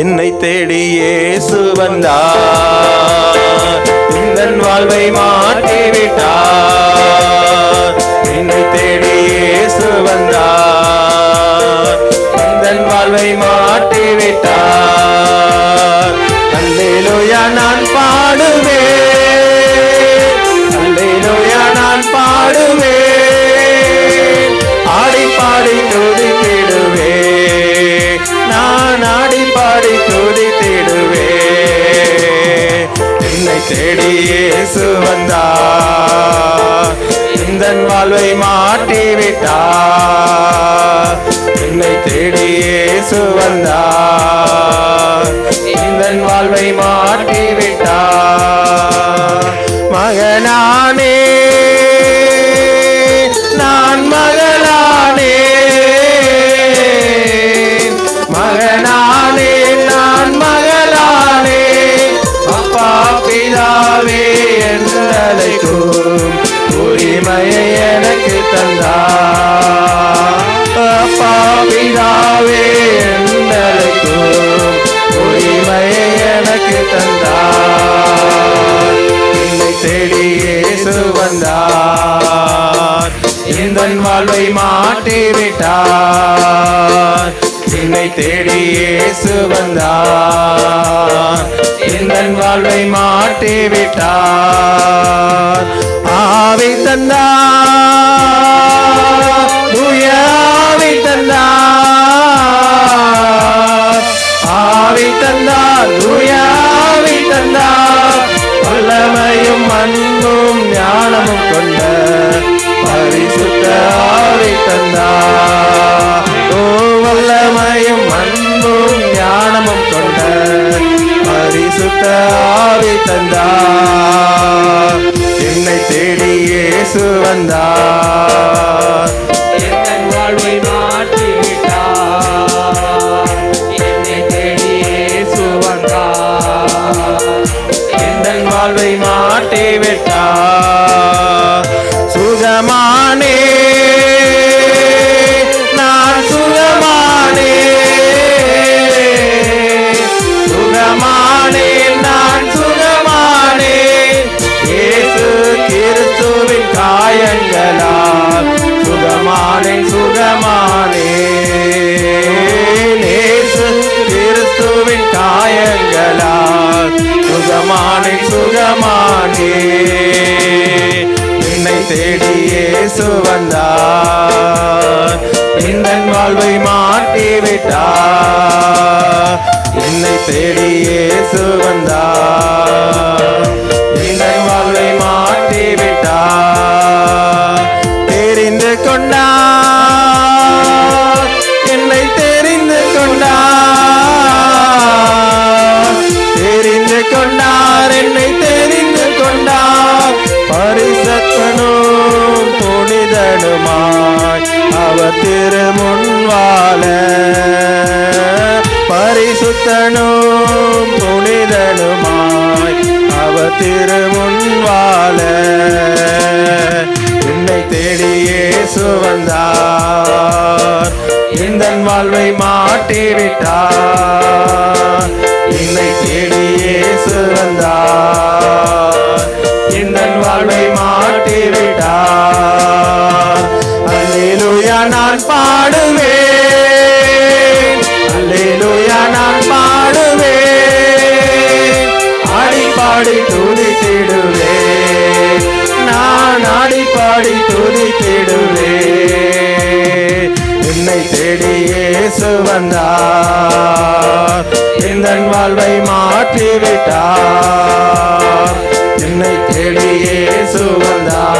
என்னை தேடி இயேசு வந்தார். இந்த வாழ்வை மாற்றி தேடி இயேசு வந்தார். இந்த வாழ்வை மாற்றி விட்டார் என்னை தேடி இயேசு வந்தார். இந்த வாழ்வை மாற்றி விட்டார் மகனானே நான் மகளானே. மகனா தந்தா. பாவிதாவே அப்பா பிதாவே உரிமையை எனக்கு தந்தா. என்னை தேடி இயேசு வந்தார். இந்த வாழ்வை மாட்டிவிட்டார் என்னை தேடி இயேசு வந்தார். இந்த வாழ்வை மாட்டிவிட்டார் ஆவி தந்தார் இயேசு வந்தார். என் வாழ்வை மாற்றி விட்டார் என்னை தேடி இயேசு வந்தார். என் வாழ்வை மாட்டி விட்டார் காயங்களால் சுகமானே சுகமானே. என்னை தேடியே சுவந்தார் வந்தார். இந்த வாழ்வை மாட்டிவிட்டார் என்னை தேடியே சுவந்தார் பரிசத்தனும் புனிதனுமாய் அவர் திருமுன்வாழ பரிசுத்தனும் புனிதனுமாய் அவர் திருமுன்வாழ என்னை தேடியே சுவந்தார் இந்த வாழ்வை மாட்டிவிட்டார் என்னை தேடியே சுவந்தார் நான் பாடுவேன். அல்லேலூயா நான் பாடுவேன். ஆடி பாடி துதித்திடுவேன். நான் ஆடி பாடி துதித்திடுவேன். என்னை தேடி இயேசு வந்தார். இந்த வாழ்வை மாற்றிவிட்டார். என்னை தேடி இயேசு வந்தார்.